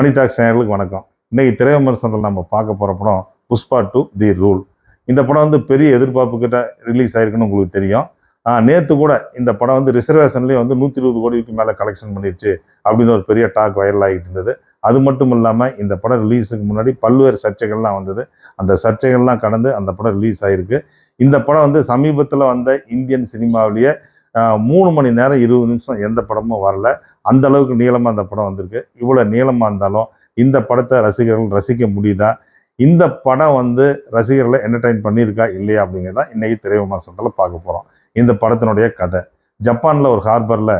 மணி tax சேனலுக்கு வணக்கம். இன்னைக்கு திரை விமர்சனத்தில் நம்ம பார்க்க போகிற படம் புஷ்பா டு தி ரூல் இந்த படம் வந்து பெரிய எதிர்பார்ப்பு கிட்ட ரிலீஸ் ஆயிருக்குன்னு உங்களுக்கு தெரியும். நேற்று கூட இந்த படம் வந்து ரிசர்வேஷன்லேயே வந்து நூற்றி இருபது கோடிக்கு மேலே கலெக்ஷன் பண்ணிருச்சு அப்படின்னு ஒரு பெரிய டாக் வைரல் ஆகிட்டு இருந்தது. அது மட்டும் இல்லாமல் இந்த படம் ரிலீஸுக்கு முன்னாடி பல்வேறு சர்ச்சைகள்லாம் வந்தது. அந்த சர்ச்சைகள்லாம் கடந்து அந்த படம் ரிலீஸ் ஆயிருக்கு. இந்த படம் வந்து சமீபத்தில் வந்த இந்தியன் சினிமாவிலேயே மூணு மணி நேரம் இருபது நிமிஷம் எந்த படமும் வரல. அந்த அளவுக்கு நீளமாக அந்த படம் வந்திருக்கு. இவ்வளோ நீளமாக இருந்தாலும் இந்த படத்தை ரசிகர்கள் ரசிக்க முடியுதா? இந்த படம் வந்து ரசிகர்களை என்டர்டைன் பண்ணியிருக்கா இல்லையா அப்படிங்கிறத இன்றைக்கி திரை விமர்சனத்தில் பார்க்க போகிறோம் இந்த படத்தினுடைய கதை. ஜப்பானில் ஒரு ஹார்பரில்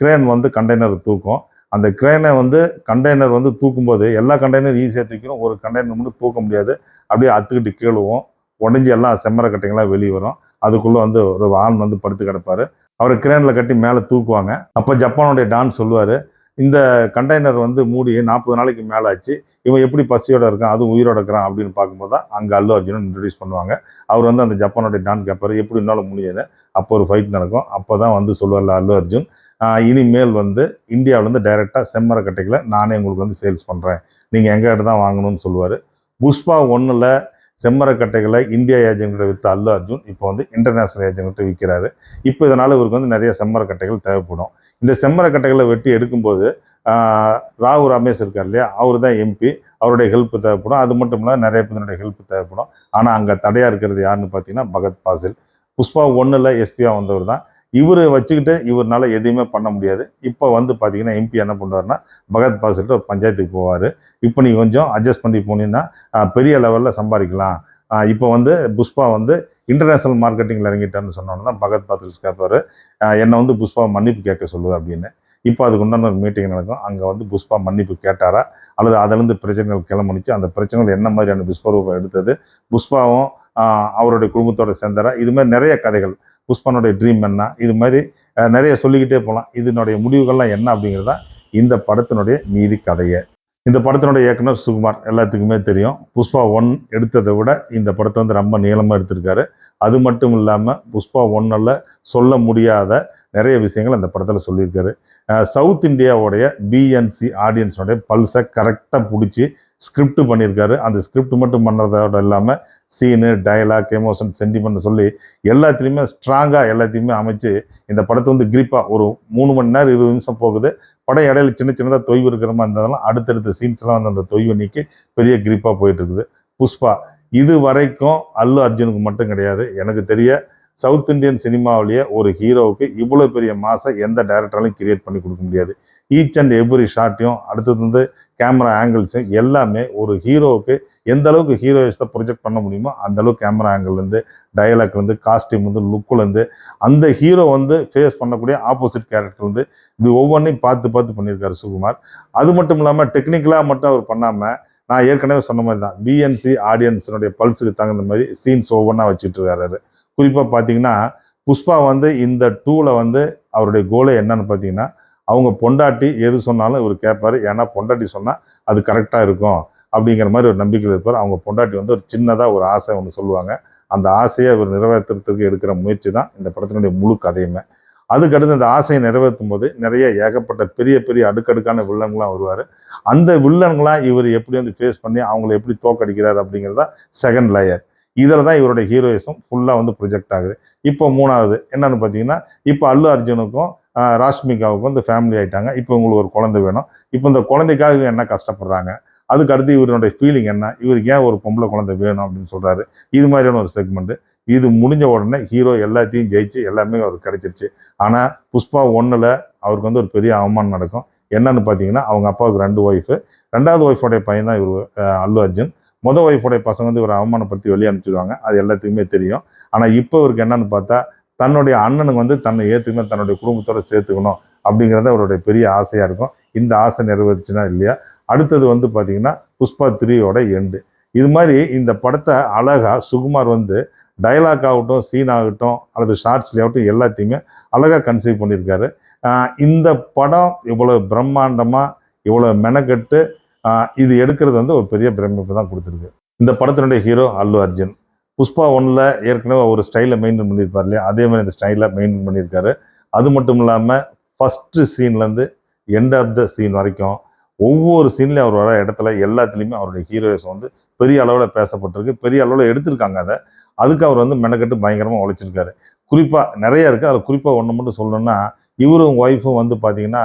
கிரேன் வந்து கண்டெய்னர் தூக்கும். அந்த கிரேனை வந்து கண்டெய்னர் வந்து தூக்கும்போது எல்லா கண்டெய்னரும் ஈஸியாக தூக்கிடும். ஒரு கண்டெய்னர் மட்டும் தூக்க முடியாது. அப்படியே அத்துக்கிட்டு கீழுவோம். உடஞ்சி எல்லாம் செம்மர கட்டைங்களாம் வெளியே வரும். அதுக்குள்ளே வந்து ஒரு ஆண் வந்து படுத்து கிடப்பாரு. அவரை கிரேனில் கட்டி மேலே தூக்குவாங்க. அப்போ ஜப்பானுடைய டான் சொல்லுவார் இந்த கண்டெய்னர் வந்து மூடி நாற்பது நாளைக்கு மேலே ஆச்சு. இவன் எப்படி பசியோட இருக்கான்? அதுவும் உயிரோட இருக்கிறான். அப்படின்னு பார்க்கும்போது தான் அங்கே அல்லு அர்ஜுனன் இன்ட்ரடியூஸ் பண்ணுவாங்க. அவர் வந்து அந்த ஜப்பானுடைய டான் கேட்பாரு எப்படி இருந்தாலும் முடியாது அப்போ ஒரு ஃபைட் நடக்கும். அப்போ தான் வந்து சொல்லுவார்ல அல்லு அர்ஜுன் இனிமேல் வந்து இந்தியாவிலேருந்து டைரெக்டாக செம்மரக்கட்டைகளை நானே உங்களுக்கு வந்து சேல்ஸ் பண்ணுறேன் நீங்கள் எங்ககிட்ட தான் வாங்கணும்னு சொல்லுவார். புஷ்பா ஒன்றில் செம்மரக்கட்டைகளை இந்தியா ஏஜென்ட்கிட்ட விற்ற அல்லு அர்ஜுன் இப்போ வந்து இன்டர்நேஷ்னல் ஏஜென்ட்கிட்ட விற்கிறாரு இப்போ இதனால் இவருக்கு வந்து நிறைய செம்மரக்கட்டைகள் தேவைப்படும். இந்த செம்மரக்கட்டைகளை வெட்டி எடுக்கும்போது ராகு ராவு ரமேஷ் இருக்கார் இல்லையா? அவர் தான் எம்பி அவருடைய ஹெல்ப் தேவைப்படும். அது மட்டும் இல்லாமல் நிறைய பேருடைய ஹெல்ப் தேவைப்படும். ஆனால் அங்கே தடையாக இருக்கிறது யாருன்னு பார்த்தீங்கன்னா பகத் பாசில். புஷ்பா ஒன்றில் எஸ்பியாக வந்தவர் தான் இவரை வச்சுக்கிட்டு இவர்னால எதையுமே பண்ண முடியாது. இப்போ வந்து பார்த்தீங்கன்னா எம்பி என்ன பண்ணுவார்னா பகத் பாசில்கிட்ட ஒரு பஞ்சாயத்துக்கு போவார். இப்போ நீ கொஞ்சம் அட்ஜஸ்ட் பண்ணி போனீங்கன்னா பெரிய லெவலில் சம்பாதிக்கலாம். இப்போ வந்து புஷ்பா வந்து இன்டர்நேஷ்னல் மார்க்கெட்டிங்கில் இறங்கிட்டான்னு சொன்னோன்னு தான் பகத் பாசில் கேட்பார் என்னை வந்து புஷ்பா மன்னிப்பு கேட்க சொல்லுது அப்படின்னு. இப்போ அதுக்கு உண்டான ஒரு மீட்டிங் நடக்கும். அங்கே வந்து புஷ்பா மன்னிப்பு கேட்டாரா? அல்லது அதிலிருந்து பிரச்சனைகள் கிளம்பிச்சு அந்த பிரச்சனைகள் என்ன மாதிரியான புஷ்பரூபம் எடுத்தது? புஷ்பாவும் அவருடைய குடும்பத்தோடு சேர்ந்தாரா? இது மாதிரி நிறைய கதைகள். புஷ்பானுடைய ட்ரீம் என்ன? இது மாதிரி நிறைய சொல்லிக்கிட்டே போகலாம் இதனுடைய முடிவுகள்லாம் என்ன அப்படிங்கிறதா இந்த படத்தினுடைய மீதி கதையை. இந்த படத்தினுடைய இயக்குனர் சுகுமார் எல்லாத்துக்குமே தெரியும். புஷ்பா ஒன் எடுத்ததை விட இந்த படத்தை வந்து ரொம்ப நீளமாக எடுத்திருக்காரு. அது மட்டும் இல்லாமல் புஷ்பா ஒன்னில் சொல்ல முடியாத நிறைய விஷயங்கள் அந்த படத்தில் சொல்லியிருக்காரு. சவுத் இந்தியாவுடைய பிஎன்சி ஆடியன்ஸோடைய பல்ஸை கரெக்டாக பிடிச்சி ஸ்கிரிப்ட் பண்ணியிருக்காரு. அந்த ஸ்கிரிப்ட் மட்டும் பண்ணுறதோட இல்லாமல் சீனு டயலாக் எமோஷன் சென்டிமெண்ட் சொல்லி எல்லாத்துலேயுமே ஸ்ட்ராங்காக எல்லாத்தையுமே அமைச்சு இந்த படத்தை வந்து கிரிப்பாக ஒரு மூணு மணி நேரம் இருபது நிமிஷம் போகுது. படம் இடையில சின்ன சின்னதாக தொய்வு இருக்கிற மாதிரி இருந்தாலும் அடுத்தடுத்த சீன்ஸ்லாம் வந்து அந்த தொய்வை நீக்கி பெரிய கிரிப்பாக போயிட்டு இருக்குது புஷ்பா இது வரைக்கும் அல்லு அர்ஜுனுக்கு மட்டும் கிடையாது. எனக்கு தெரிய சவுத் இந்தியன் சினிமாவிலேயே ஒரு ஹீரோவுக்கு இவ்வளோ பெரிய மாசம் எந்த டைரக்டராலையும் கிரியேட் பண்ணி கொடுக்க முடியாது. ஈச் அண்ட் எவ்ரி ஷாட்டையும் அடுத்தது வந்து கேமரா ஆங்கிள்ஸு எல்லாமே ஒரு ஹீரோவுக்கு எந்த அளவுக்கு ஹீரோயிஸை ப்ரொஜெக்ட் பண்ண முடியுமோ அந்த அளவுக்கு கேமரா ஆங்கிள்லேருந்து டயலாக்லேருந்து காஸ்டியூம் வந்து லுக்குலேருந்து அந்த ஹீரோ வந்து ஃபேஸ் பண்ணக்கூடிய ஆப்போசிட் கேரக்டர் வந்து இப்படி ஒவ்வொன்றையும் பார்த்து பார்த்து பண்ணியிருக்காரு சுகுமார். அது மட்டும் இல்லாமல் டெக்னிக்கலாக மட்டும் அவர் பண்ணாமல் நான் ஏற்கனவே சொன்ன மாதிரி தான் பிஎன்சி ஆடியன்ஸினுடைய பல்ஸுக்கு தகுந்த மாதிரி சீன்ஸ் ஒவ்வொன்றா வச்சுட்டு இருக்காரு குறிப்பாக பார்த்தீங்கன்னா புஷ்பா வந்து இந்த டூவில் வந்து அவருடைய கோலை என்னன்னு பார்த்தீங்கன்னா அவங்க பொண்டாட்டி எது சொன்னாலும் இவர் கேட்பார். ஏன்னா பொண்டாட்டி சொன்னால் அது கரெக்டாக இருக்கும் அப்படிங்கிற மாதிரி ஒரு நம்பிக்கையில் இருப்பார். அவங்க பொண்டாட்டி வந்து ஒரு சின்னதாக ஒரு ஆசை ஒன்று சொல்லுவாங்க. அந்த ஆசையை அவர் நிறைவேற்றுறதுக்கு எடுக்கிற முயற்சி தான் இந்த படத்தினுடைய முழு கதையுமே. அதுக்கடுத்து அந்த ஆசையை நிறைவேற்றும் போது நிறைய ஏகப்பட்ட பெரிய பெரிய அடுக்கடுக்கான வில்லன்களாம் வருவார். அந்த வில்லன்களாம் இவர் எப்படி வந்து ஃபேஸ் பண்ணி அவங்கள எப்படி தோக்கடிக்கிறார் அப்படிங்கிறதா செகண்ட் லேயர் இதில் தான் இவருடைய ஹீரோயிசம் ஃபுல்லாக வந்து ப்ரொஜெக்ட் ஆகுது. இப்போ மூணாவது என்னன்னு பார்த்தீங்கன்னா இப்போ அல்லு அர்ஜுனுக்கும் ராஷ்மிகாவுக்கு வந்து ஃபேமிலி ஆகிட்டாங்க இப்போ உங்களுக்கு ஒரு குழந்தை வேணும். இப்போ இந்த குழந்தைக்காக இவங்க என்ன கஷ்டப்படுறாங்க? அதுக்கு அடுத்து இவருடைய ஃபீலிங் என்ன? இவருக்கு ஏன் ஒரு பொம்பளை குழந்தை வேணும் அப்படின்னு சொல்கிறாரு இது மாதிரியான ஒரு செக்மெண்ட்டு இது முடிஞ்ச உடனே ஹீரோ எல்லாத்தையும் ஜெயிச்சு எல்லாமே அவருக்கு கிடைச்சிருச்சு. ஆனால் புஷ்பா ஒன்றில் அவருக்கு வந்து ஒரு பெரிய அவமானம் நடக்கும். என்னன்னு பார்த்தீங்கன்னா அவங்க அப்பாவுக்கு ரெண்டு ஒய்ஃபு ரெண்டாவது ஒய்ஃபோடைய பையன் தான் இவர் அல்லு அர்ஜுன். மொதல் ஒய்ஃபோடைய பசங்க வந்து இவரை அவமானப்படுத்தி வெளியே அனுப்பிச்சிடுவாங்க. அது எல்லாத்துக்குமே தெரியும். ஆனால் இப்போ இவருக்கு என்னன்னு பார்த்தா தன்னுடைய அண்ணனுக்கு வந்து தன்னை ஏற்றுக்கணும் தன்னுடைய குடும்பத்தோடு சேர்த்துக்கணும் அப்படிங்கிறது அவருடைய பெரிய ஆசையாக இருக்கும். இந்த ஆசை நிறைவேறுச்சுன்னா இல்லையா? அடுத்தது வந்து பார்த்தீங்கன்னா புஷ்பா த்ரீயோட எண்டு இது மாதிரி இந்த படத்தை அழகா சுகுமார் வந்து டயலாக் ஆகட்டும் சீன் ஆகட்டும் அல்லது ஷார்ட்ஸ்லேயே ஆகட்டும் எல்லாத்தையுமே அழகாக கன்சீவ் பண்ணியிருக்காரு. இந்த படம் இவ்வளோ பிரம்மாண்டமாக இவ்வளோ மெனக்கெட்டு இது எடுக்கிறது வந்து ஒரு பெரிய பிரமிப்பு தான் கொடுத்துருக்கு. இந்த படத்தினுடைய ஹீரோ அல்லு அர்ஜுன். புஷ்பா ஒன்றில் ஏற்கனவே ஒரு ஸ்டைலை மெயின்டைன் பண்ணியிருப்பார் இல்லையா? அதே மாதிரி இந்த ஸ்டைலை மெயின்டைன் பண்ணியிருக்காரு. அது மட்டும் இல்லாமல் ஃபஸ்ட்டு சீன்லேருந்து எண்ட் ஆஃப் த சீன் வரைக்கும் ஒவ்வொரு சீன்லேயும் அவர் வர இடத்துல எல்லாத்துலேயுமே அவருடைய ஹீரோஸ் வந்து பெரிய அளவில் பேசப்பட்டிருக்கு. பெரிய அளவில் எடுத்திருக்காங்க அதை. அதுக்கு அவர் வந்து மெனக்கெட்டு பயங்கரமாக உழைச்சிருக்காரு. குறிப்பாக நிறைய இருக்குது அதில் குறிப்பாக ஒன்று மட்டும் சொல்லணும்னா இவரும் ஒய்ஃபும் வந்து பார்த்தீங்கன்னா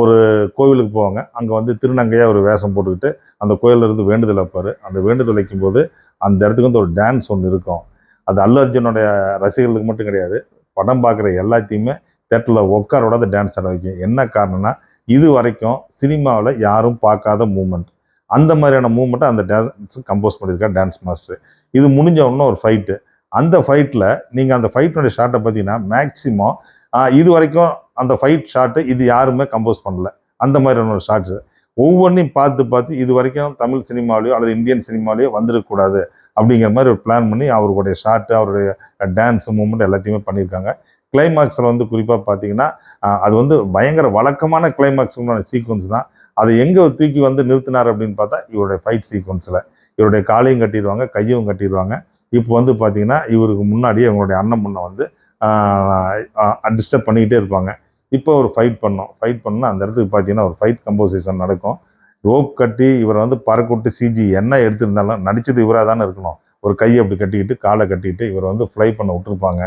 ஒரு கோவிலுக்கு போவாங்க. அங்கே வந்து திருநங்கையாக ஒரு வேஷம் போட்டுக்கிட்டு அந்த கோயிலில் இருந்து வேண்டுதல் வைப்பார். அந்த வேண்டுதல் வைக்கும்போது அந்த இடத்துக்கு வந்து ஒரு டான்ஸ் ஒன்று இருக்கும். அது அல்லு அர்ஜுனுடைய ரசிகர்களுக்கு மட்டும் கிடையாது. படம் பார்க்குற எல்லாத்தையுமே தேட்டரில் உட்காரோட அந்த டான்ஸ் ஆட வைக்கும். என்ன காரணம்னா இது வரைக்கும் சினிமாவில் யாரும் பார்க்காத மூமெண்ட் அந்த மாதிரியான மூமெண்ட்டை அந்த டான்ஸ் கம்போஸ் பண்ணியிருக்கார் டான்ஸ் மாஸ்டர் இது முடிஞ்ச உடனே ஒரு ஃபைட்டு அந்த ஃபைட்டில் நீங்கள் அந்த ஃபைட்டினுடைய ஷார்ட்டை பார்த்தீங்கன்னா மேக்ஸிமம் இது வரைக்கும் அந்த ஃபைட் ஷாட்டு இது யாருமே கம்போஸ் பண்ணல. அந்த மாதிரியான ஒரு ஷாட்ஸு ஒவ்வொன்றையும் பார்த்து பார்த்து இது வரைக்கும் தமிழ் சினிமாவிலையோ அல்லது இந்தியன் சினிமாவிலையோ வந்துடக்கூடாது அப்படிங்கிற மாதிரி ஒரு பிளான் பண்ணி அவருடைய ஷாட்டு அவருடைய டான்ஸ் மூமெண்ட் எல்லாத்தையுமே பண்ணியிருக்காங்க. கிளைமாக்ஸில் வந்து குறிப்பாக பார்த்தீங்கன்னா அது வந்து பயங்கர வழக்கமான கிளைமாக்ஸுக்கான சீக்வன்ஸ் தான். அதை எங்கே தூக்கி வந்து நிறுத்தினார் அப்படின்னு பார்த்தா இவருடைய ஃபைட் சீக்வன்ஸில் இவருடைய காலையும் கட்டிடுவாங்க கையும் கட்டிடுவாங்க. இப்போ வந்து பார்த்தீங்கன்னா இவருக்கு முன்னாடியே இவங்களுடைய அண்ணன் முன்ன வந்து டிஸ்டர்ப் பண்ணிக்கிட்டே இருப்பாங்க. இப்போ ஒரு ஃபைட் பண்ணோம். ஃபைட் பண்ணால் அந்த இடத்துக்கு பார்த்தீங்கன்னா ஒரு ஃபைட் கம்போசிஷன் நடக்கும். ரோப் கட்டி இவரை வந்து பறக்க விட்டு சிஜி என்ன எடுத்திருந்தாலும் நடித்தது இவராக தானே இருக்கணும். ஒரு கையை அப்படி கட்டிக்கிட்டு காலை கட்டிக்கிட்டு இவர் வந்து ஃப்ளை பண்ண விட்டுருப்பாங்க.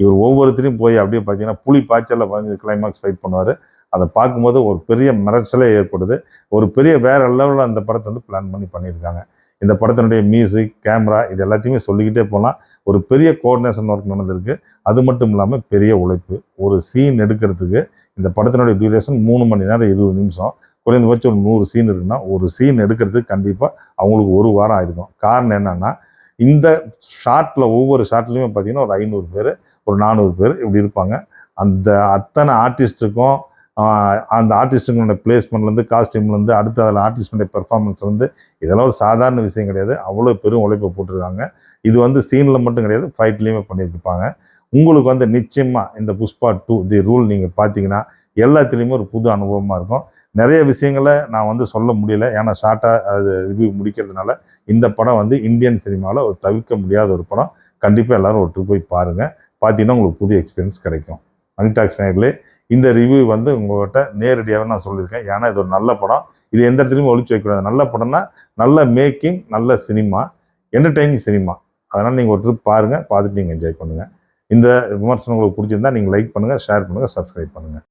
இவர் ஒவ்வொருத்தரையும் போய் அப்படியே பார்த்தீங்கன்னா புலி பாய்ச்சலில் வந்து கிளைமாக்ஸ் ஃபைட் பண்ணுவார். அதை பார்க்கும்போது ஒரு பெரிய மிரட்சலே ஏற்படுது. ஒரு பெரிய வேற லெவலில் அந்த படத்தை வந்து பிளான் பண்ணி பண்ணியிருக்காங்க. இந்த படத்தினுடைய மியூசிக் கேமரா இது எல்லாத்தையுமே சொல்லிக்கிட்டே போகலாம் ஒரு பெரிய கோஆர்டினேஷன் ஒர்க் நடந்திருக்கு. அது மட்டும் இல்லாமல் பெரிய உழைப்பு. ஒரு சீன் எடுக்கிறதுக்கு இந்த படத்தினுடைய டியூரேஷன் மூணு மணி நேரம் இருபது நிமிஷம். குறைந்தபட்சம் ஒரு நூறு சீன் இருக்குன்னா ஒரு சீன் எடுக்கிறதுக்கு கண்டிப்பாக அவங்களுக்கு ஒரு வாரம் ஆயிருக்கும். காரணம் என்னென்னா இந்த ஷார்ட்டில் ஒவ்வொரு ஷார்ட்லையுமே பார்த்தீங்கன்னா ஒரு ஐநூறு பேர் ஒரு நானூறு பேர் இப்படி இருப்பாங்க. அந்த அத்தனை ஆர்டிஸ்ட்டுக்கும் அந்த ஆர்டிஸ்ட்டுங்களோட பிளேஸ்மெண்ட்லேருந்து காஸ்டியூம்லேருந்து அடுத்து அதில் ஆர்டிஸ்டினுடைய பெர்ஃபார்மன்ஸ்லேருந்து இதெல்லாம் ஒரு சாதாரண விஷயம் கிடையாது. அவ்வளோ பெரும் உழைப்பை போட்டிருக்காங்க. இது வந்து சீனில் மட்டும் கிடையாது ஃபைட்லேயுமே பண்ணியிருப்பாங்க. உங்களுக்கு வந்து நிச்சயமாக இந்த புஷ்பா டூ தி ரூல் நீங்கள் பார்த்தீங்கன்னா எல்லாத்துலேயுமே ஒரு புது அனுபவமாக இருக்கும். நிறைய விஷயங்களை நான் வந்து சொல்ல முடியல. ஏன்னா ஷார்ட்டாக அது ரிவ்யூ முடிக்கிறதுனால இந்த படம் வந்து இந்தியன் சினிமாவில் ஒரு தவிர்க்க முடியாத ஒரு படம். கண்டிப்பாக எல்லாரும் ஒரு ட்ரிப் போய் பாருங்கள் பார்த்தீங்கன்னா உங்களுக்கு புது எக்ஸ்பீரியன்ஸ் கிடைக்கும். அனிடாக்ஸ் நேர்களே இந்த ரிவ்யூ வந்து உங்கள்கிட்ட நேரடியாக நான் சொல்லியிருக்கேன். ஏன்னா இது ஒரு நல்ல படம். இது எந்த இடத்துலையும் ஒழிச்சு வைக்கக்கூடாது நல்ல படம்னா நல்ல மேக்கிங் நல்ல சினிமா என்டர்டெய்னிங் சினிமா அதனால் நீங்கள் ஒரு ட்ரிப் பாருங்கள் பார்த்துட்டு நீங்கள் என்ஜாய் பண்ணுங்கள் இந்த விமர்சனம் உங்களுக்கு பிடிச்சிருந்தா நீங்கள் லைக் பண்ணுங்கள் ஷேர் பண்ணுங்கள் சப்ஸ்கிரைப் பண்ணுங்கள்